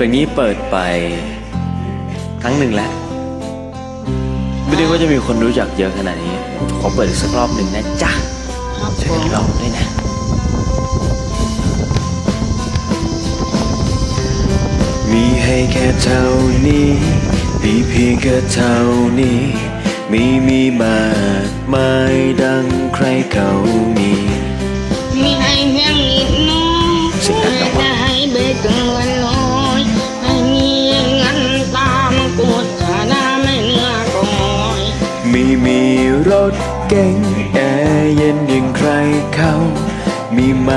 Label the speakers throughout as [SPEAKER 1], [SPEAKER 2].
[SPEAKER 1] เพลงนี้เปิดไปครั้งหนึ่งแล้วไม่ได้ว่าจะมีคนรู้จักเยอะขนาดนี้ ขอเปิดอีกสักรอบหนึ่งนะจ๊ะ
[SPEAKER 2] ครับ
[SPEAKER 1] ช่วย
[SPEAKER 2] ผ
[SPEAKER 1] กัน
[SPEAKER 2] ม
[SPEAKER 1] ร้องด้วยนะมีให้แค่เท่านี้มีเพียงแค่เท่านี้ มีมีมากมายดังใครเขามี
[SPEAKER 2] มีให้เพียงนิดน้อย
[SPEAKER 1] เสียงดังจัง
[SPEAKER 2] เก๋ง
[SPEAKER 1] แอร์เย็นอย่างใครเขามีไม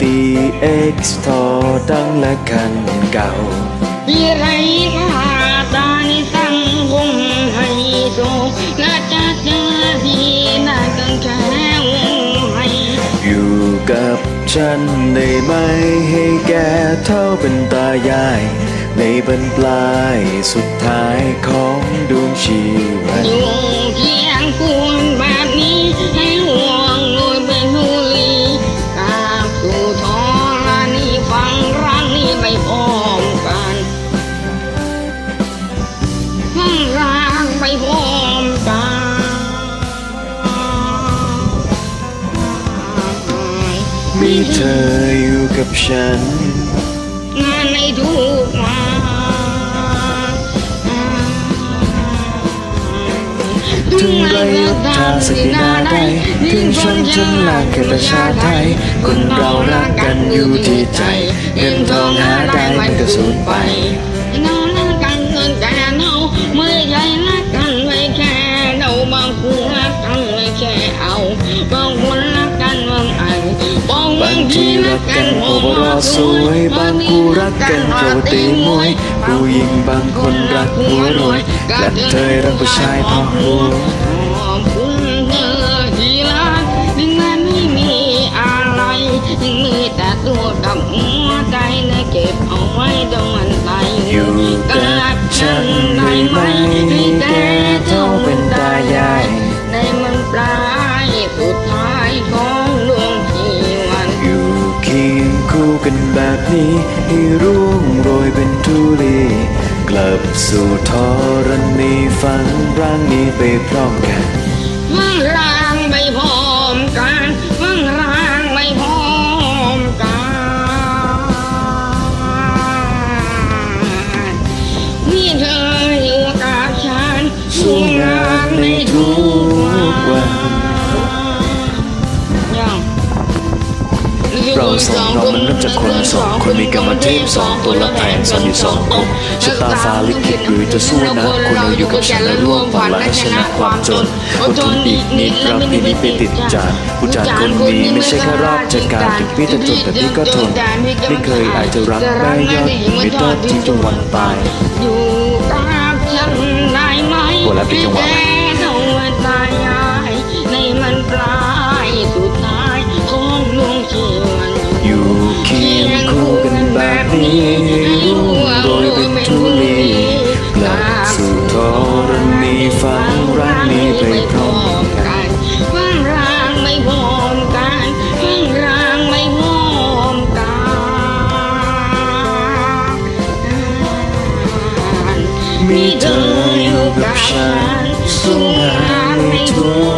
[SPEAKER 1] ตีเอ็กซ์ทอดังและคันเก่า
[SPEAKER 2] พี่ไรค่าตานิสังคมให้โซน่าจะเจอที่น่ากังแค่วงให้
[SPEAKER 1] อยู่กับฉันได้ไหมให้แกเท่าเป็นตายาย ในบรรปลายสุดท้ายของดวงชีวั ธออยู่กับฉัน
[SPEAKER 2] งานในทุกวัน
[SPEAKER 1] ถึงไรยศทาสกินาใดถึงชนชั้นล่างแค่ประชาไทย คนเรารักกันอยู่ที่ใจ เงินทองหาได้มันก็สูญไป ทีรักกันโอบรอสวยบางคู่รักกันโจตีมวยผู้หญิงบางคนรักหัวรวยและเธอรักผู้ชายเพราะหัว
[SPEAKER 2] นี้ให้
[SPEAKER 1] ร่วงโรยเป็นทุลีกลับสู่ทอรณีฝันร่างนี้ไปพร้อมกัน
[SPEAKER 2] ฟังร่างไปพร้อมกันฟังร่างไปพร้อมกันนี่เธอ
[SPEAKER 1] เราสองเรามันเริ่มจากคนสองคนมีกรรมเทพสองตัวละแผงซ้อนอยู่สองคมชะตาฟ้าลิขิตหรือจะสู้นะคุณเราอยู่กับฉันและร่วมฝันและชนะความจนอดทนอีกนิดรักพี่นี้ไปติดจานผู้จานคนนี้ไม่ใช่แค่ราชการถึงพี่จะจนแต่พี่ก็ทนไม่เคยอาจจะรักแม่ยอดไม่ทอดทิ้งจนวันตาย
[SPEAKER 2] นี้ล่วโดยเป็
[SPEAKER 1] นทุลีกลับสู่ธรณีฟังรักนี้ไปพ
[SPEAKER 2] ร้อมกันว่างรางไม่พร้อมกันว่างรางไม่พร้อมกันมีเธอ
[SPEAKER 1] อยู่กับฉันสงงานไม่ทุก